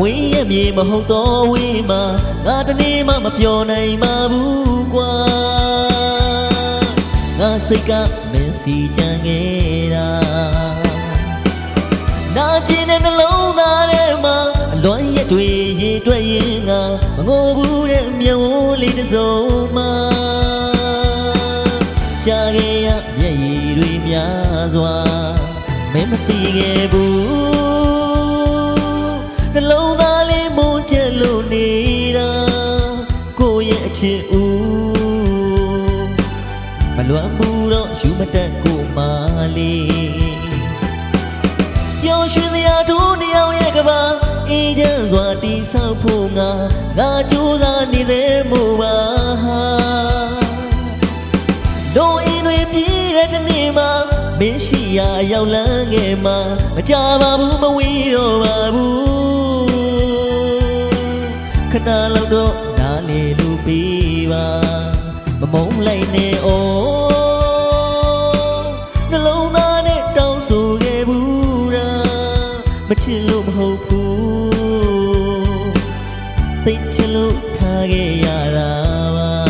ဝင်းရဲ့မြေမဟုတ်တော့ဝင်းမှာငါတနေ့မှမပြောနိုင်ပါဘူးကွာငါစိတ်ကမင်းစီချမ်းခဲ့တာနာကျင်တဲ့နှလုံးသားထဲမှာအလွမ်းရက်တွေရေတွက်ရင်ငါမငိုဘူးတဲ့မြုံလေးတစ်စုံမှာကြာခဲ့ရမျက်ရည်တွေများစွာမင်းမသိခဲ့ဘူး လွမ်းဘူးတော့ယူမတက်ကိုမလေးပျော်ရွှင်စရာတို့နှစ်ယောက်ရဲ့ကဘာအေးချမ်းစွာတိဆောက်ဖို့ငါငါကြိုးစားနေသေးမို့ပါတို့အင်းတွေပြည့်တဲ့တနေ့မှာမင်းရှိရာရောက်လန်းငယ်မှာမကြပါဘူးမဝေးတော့ပါဘူးခဏလောက်တော့နားလေလူပေးပါမမုန်းလိုက်နဲ့ဩ နှလုံးသားနဲ့တောင်းဆိုခဲ့ဘူးလားမချစ်လို့မဟုတ်ဘူးသိချင်လို့ထားခဲ့ရတာပါ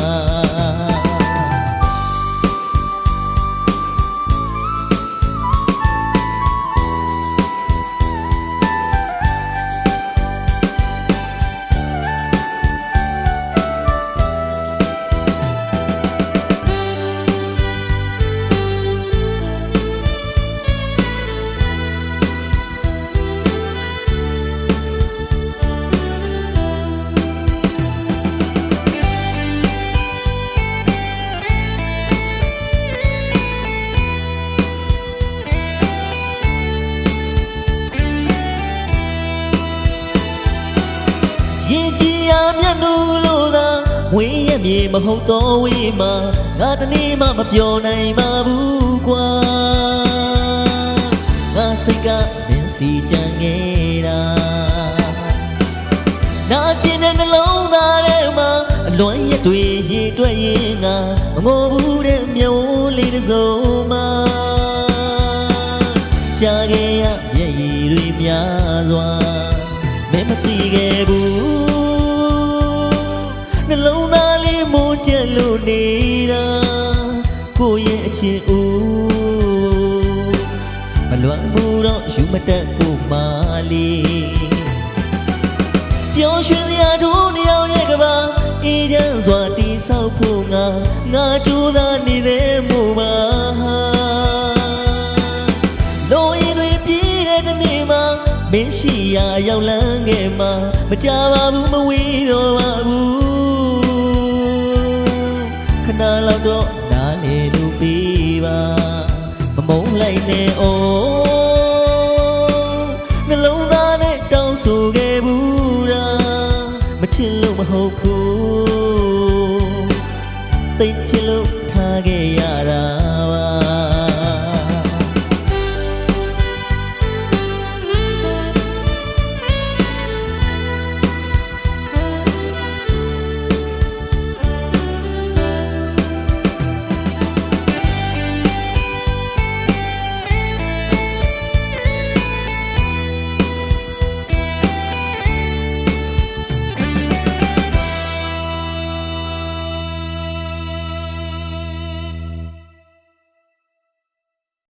ရင်ကြည်ရာမျက်နှာလို့သာဝင်းရဲ့မြေမဟုတ်တော့ဝင်းမှာငါတနေ့မှမပြောနိုင်ပါဘူးကွာငါစိတ်ကမင်းစီချမ်းခဲ့တာနာကျင်တဲ့နှလုံးသားထဲမှာအလွမ်းရက်တွေရေတွက်ရင်ငါမငိုဘူးတဲ့မြုံလေးတစ်စုံမှာကြာခဲ့ရမျက်ရည်တွေများစွာ နှလုံးသားလေးမုန်းချက်လို့နေတာကိုယ့်ရဲ့အချစ်ဦးမလွမ်းဘူးတော့ယူမတက်ကိုမလေးပျော်ရွှင်စရာတို့နှစ်ယောက်ရဲ့ကဘာအေးချမ်းစွာတိဆောက်ဖို့ငါငါကြိုးစားနေသေးမို့ပါလိုရင်တွေပြည့်တဲ့တနေ့မှာမင်းရှိရာရောက်လန်းခဲ့မှာမကြပါဘူးမဝေးတော့ပါဘူး ခဏလောက်တော့နားလေလို့ပြီးပါမမုန်းလိုက်နဲ့အိုးနှလုံးသားနဲ့တောင်းဆိုခဲ့ဘူးတာမချစ်လို့မဟုတ်ဘူးသိချင်လို့ထားခဲ့ရတာ